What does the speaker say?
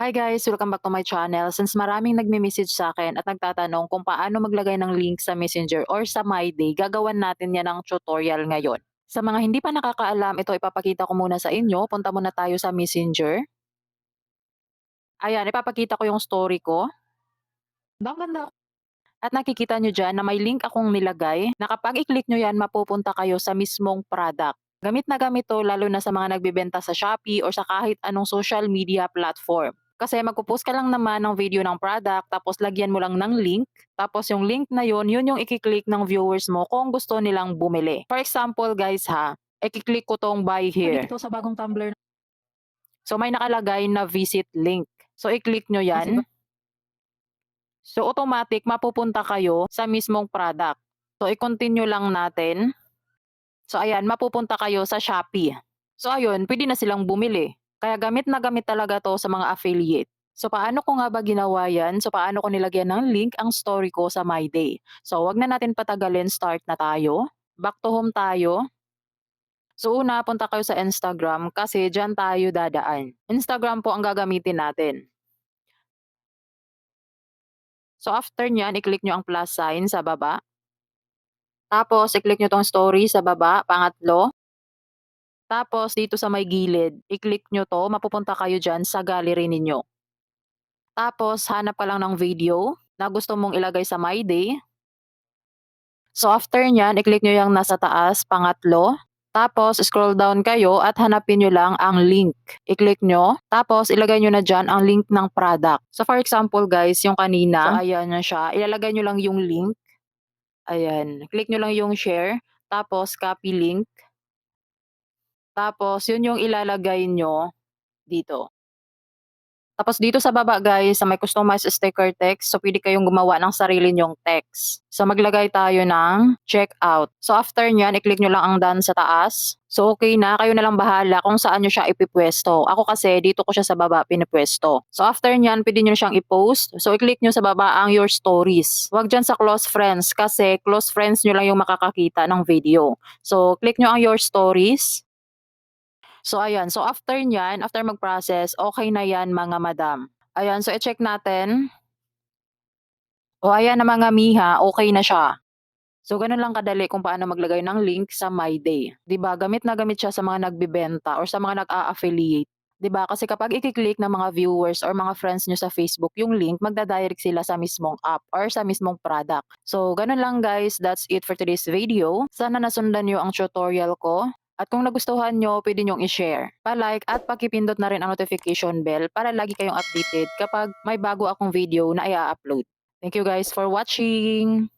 Hi guys! Welcome back to my channel. Since maraming nagme-message sa akin at nagtatanong kung paano maglagay ng link sa Messenger or sa MyDay, gagawan natin yan ng tutorial ngayon. Sa mga hindi pa nakakaalam, ito ipapakita ko muna sa inyo. Punta muna tayo sa Messenger. Ayan, ipapakita ko yung story ko. Ganda. At nakikita nyo dyan na may link akong nilagay na kapag i-click nyo yan, mapupunta kayo sa mismong product. Gamit na gamit to lalo na sa mga nagbebenta sa Shopee or sa kahit anong social media platform. Kasi magpo-post ka lang naman ng video ng product tapos lagyan mo lang ng link. Tapos yung link na yun, yun yung i-click ng viewers mo kung gusto nilang bumili. For example guys ha, i-click ko tong buy here. Ito sa bagong Tumblr. So may nakalagay na visit link. So i-click nyo yan. So automatic mapupunta kayo sa mismong product. So i-continue lang natin. So ayan, mapupunta kayo sa Shopee. So ayun, pwede na silang bumili. Kaya gamit na gamit talaga to sa mga affiliate. So paano ko nga ba ginawa yan? So paano ko nilagyan ng link ang story ko sa My Day? So wag na natin patagalin, start na tayo. Back to home tayo. So una, punta kayo sa Instagram kasi dyan tayo dadaan. Instagram po ang gagamitin natin. So after nyan, i-click nyo ang plus sign sa baba. Tapos, i-click nyo tong story sa baba, pangatlo. Tapos, dito sa may gilid, i-click nyo to, mapupunta kayo dyan sa gallery ninyo. Tapos, hanap ka lang ng video na gusto mong ilagay sa My Day. So, after nyan, i-click nyo yung nasa taas, pangatlo. Tapos, scroll down kayo at hanapin nyo lang ang link. I-click nyo. Tapos, ilagay nyo na dyan ang link ng product. So, for example, guys, yung kanina, so, ayan na siya. Ilalagay nyo lang yung link. Ayan. Click nyo lang yung share. Tapos, copy link. Tapos, yun yung ilalagay nyo dito. Tapos dito sa baba guys, sa may customized sticker text, so pwede kayong gumawa ng sarili nyong text. So maglagay tayo ng checkout. So after nyan, i-click nyo lang ang done sa taas. So okay na, kayo na lang bahala kung saan nyo siya ipipwesto. Ako kasi dito ko siya sa baba pinipwesto. So after nyan, pwede nyo siyang i-post. So i-click nyo sa baba ang your stories. Huwag dyan sa close friends kasi close friends nyo lang yung makakakita ng video. So click nyo ang your stories. So ayan, so after niyan, after mag-process, okay na yan mga madam. Ayan, so i-check natin. O ayan na mga miha, okay na siya. So ganun lang kadali kung paano maglagay ng link sa My Day. 'Di ba? Gamit na gamit siya sa mga nagbebenta or sa mga nag-a-affiliate. 'Di ba? Kasi kapag i-click ng mga viewers or mga friends nyo sa Facebook yung link, magda-direct sila sa mismong app or sa mismong product. So ganun lang guys, that's it for today's video. Sana nasundan nyo ang tutorial ko. At kung nagustuhan nyo, pwede nyong i-share, pa-like at pakipindot na rin ang notification bell para lagi kayong updated kapag may bago akong video na i-upload. Thank you guys for watching!